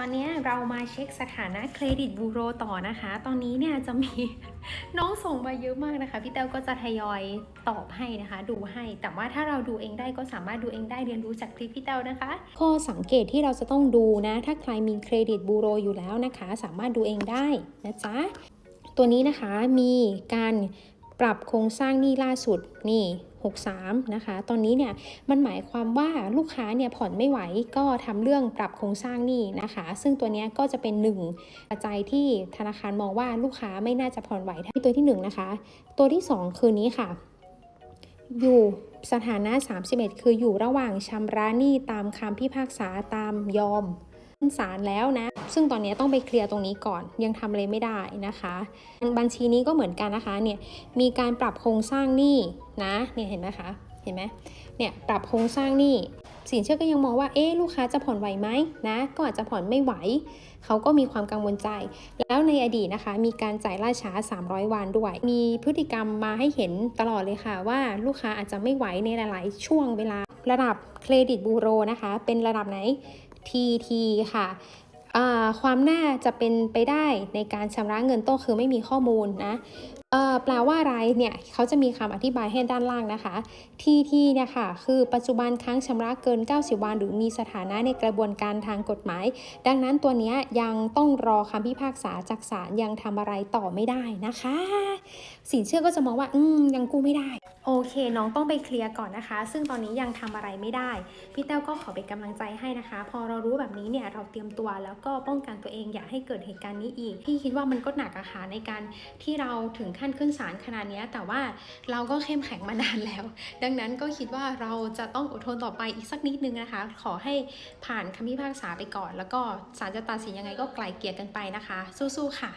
ตอนนี้เรามาเช็คสถานะเครดิตบูโรต่อนะคะ ตอนนี้เนี่ยจะมีน้องส่งมาเยอะมากนะคะ พี่แต้วก็จะทยอยตอบให้นะคะ ดูให้ แต่ว่าถ้าเราดูเองได้ก็สามารถดูเองได้เรียนรู้จากคลิปพี่แต้วนะคะ ข้อสังเกตที่เราจะต้องดูนะ ถ้าใครมีเครดิตบูโรอยู่แล้วนะคะ สามารถดูเองได้นะจ๊ะ ตัวนี้นะคะมีการปรับโครงสร้างหนี้ล่าสุดนี่ 63นะคะ ตอนนี้เนี่ยมันหมายความว่าลูกค้าเนี่ยผ่อนไม่ไหวก็ทำเรื่องปรับโครงสร้างหนี้นะคะ ซึ่งตัวเนี้ยก็จะเป็นหนึ่งปัจจัยที่ธนาคารมองว่าลูกค้าไม่น่าจะผ่อนไหวที่ตัวที่หนึ่งนะคะ ตัวที่สองคือนี้ค่ะ อยู่สถานะ 31 คืออยู่ระหว่างชำระหนี้ตามคำพิพากษาตามยอม นศาลแล้วนะ ซึ่งตอนนี้ต้องไปเคลียร์ตรงนี้ก่อน ยังทำอะไรไม่ได้นะคะ บัญชีนี้ก็เหมือนกันนะคะ เนี่ย มีการปรับโครงสร้างหนี้นะ เนี่ยเห็นไหมคะ เห็นไหมเนี่ย ปรับโครงสร้างหนี้ สินเชื่อก็ยังมองว่า เอ๊ลูกค้าจะผ่อนไหวไหมนะ ก็อาจจะผ่อนไม่ไหว เขาก็มีความกังวลใจ แล้วในอดีตนะคะ มีการจ่ายล่าช้า 300 วันด้วย มีพฤติกรรมมาให้เห็นตลอดเลยค่ะ ว่าลูกค้าอาจจะไม่ไหวในหลาย ๆ ช่วงเวลา ระดับเครดิตบูโรนะคะ เป็นระดับไหน TT ค่ะ ความน่าจะเป็นไปได้ในการชำระเงินต้นคือไม่มีข้อมูลนะแปลว่าอะไรเนี่ยเขาจะมีคำอธิบายให้ด้านล่างนะคะ TT เนี่ยค่ะคือปัจจุบันค้างชำระเกิน 90 วัน หรือมีสถานะในกระบวนการทางกฎหมาย ดังนั้นตัวนี้ยังต้องรอคำพิพากษาจากศาลยังทำอะไรต่อไม่ได้นะคะ สินเชื่อก็จะมองว่าอืมยังกู้ไม่ได้ โอเค น้องต้องไปเคลียร์ก่อนนะคะ ซึ่งตอนนี้ยังทำอะไรไม่ได้ พี่แต้วก็ขอเป็นกำลังใจให้นะคะ พอเรารู้แบบนี้เนี่ยเราเตรียมตัวแล้วก็็ป้องกันตัวเองอย่าให้เกิดเหตุการณ์นี้อีก พี่คิดว่ามันก็หนักอะค่ะในการที่เราถึงขั้นขึ้นศาลขนาดนี้แต่ว่าเราก็เข้มแข็งมานานแล้ว ดังนั้นก็คิดว่าเราจะต้องอดทนต่อไปอีกสักนิดนึงนะคะ ขอให้ผ่านคำพิพากษาไปก่อน แล้วก็ศาลจะตัดสินยังไงก็ไกลเกลี่ยกันไปนะคะ สู้ๆค่ะ